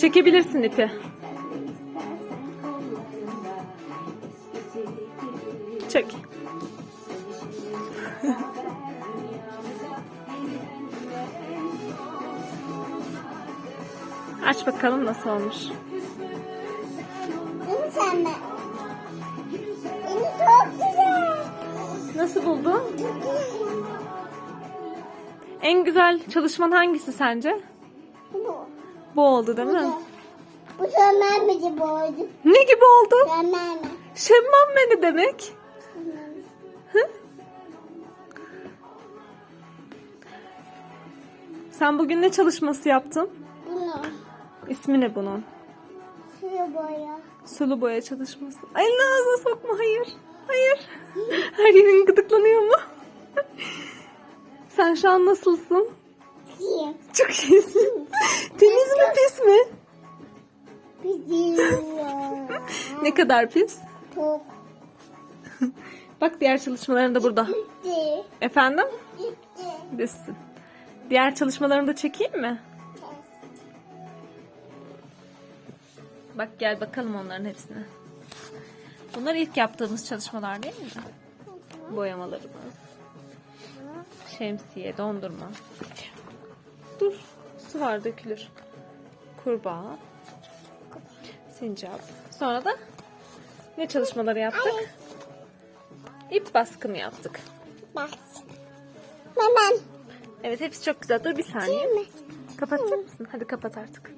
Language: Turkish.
Çekebilirsin ipi. Çek. Aç bakalım nasıl olmuş. Mi sen de? Beni çok güzel. Nasıl buldun? En güzel çalışman hangisi sence? Bu. Bu oldu değil mi? Bu sönmez mi bu oldu? Ne gibi oldu? Sönmez mi? Şemmam ne demek? Hı? Sen bugün ne çalışması yaptın? Bunu. İsmi ne bunun? Suyu boya. Sulu boya çalışması. Elini ağzına sokma hayır. Hayır. Her yerin gıdıklanıyor mu? Sen şu an nasılsın? İyi. Çok iyisin. Temiz Ne kadar pis? Çok. Bak diğer çalışmaların da burada. Gitti. Efendim? Gitti. Desin. Diğer çalışmalarını da çekeyim mi? Bak gel bakalım onların hepsine. Bunlar ilk yaptığımız çalışmalar değil mi? Boyamalarımız. Şemsiye, dondurma. Dur. Su var dökülür. Kurbağa. Sincap. Sonra da ne çalışmaları yaptık? İp baskımı yaptık. Bak. Hemen. Evet hepsi çok güzel. Dur bir saniye. Kapatacak mısın? Hadi kapat artık.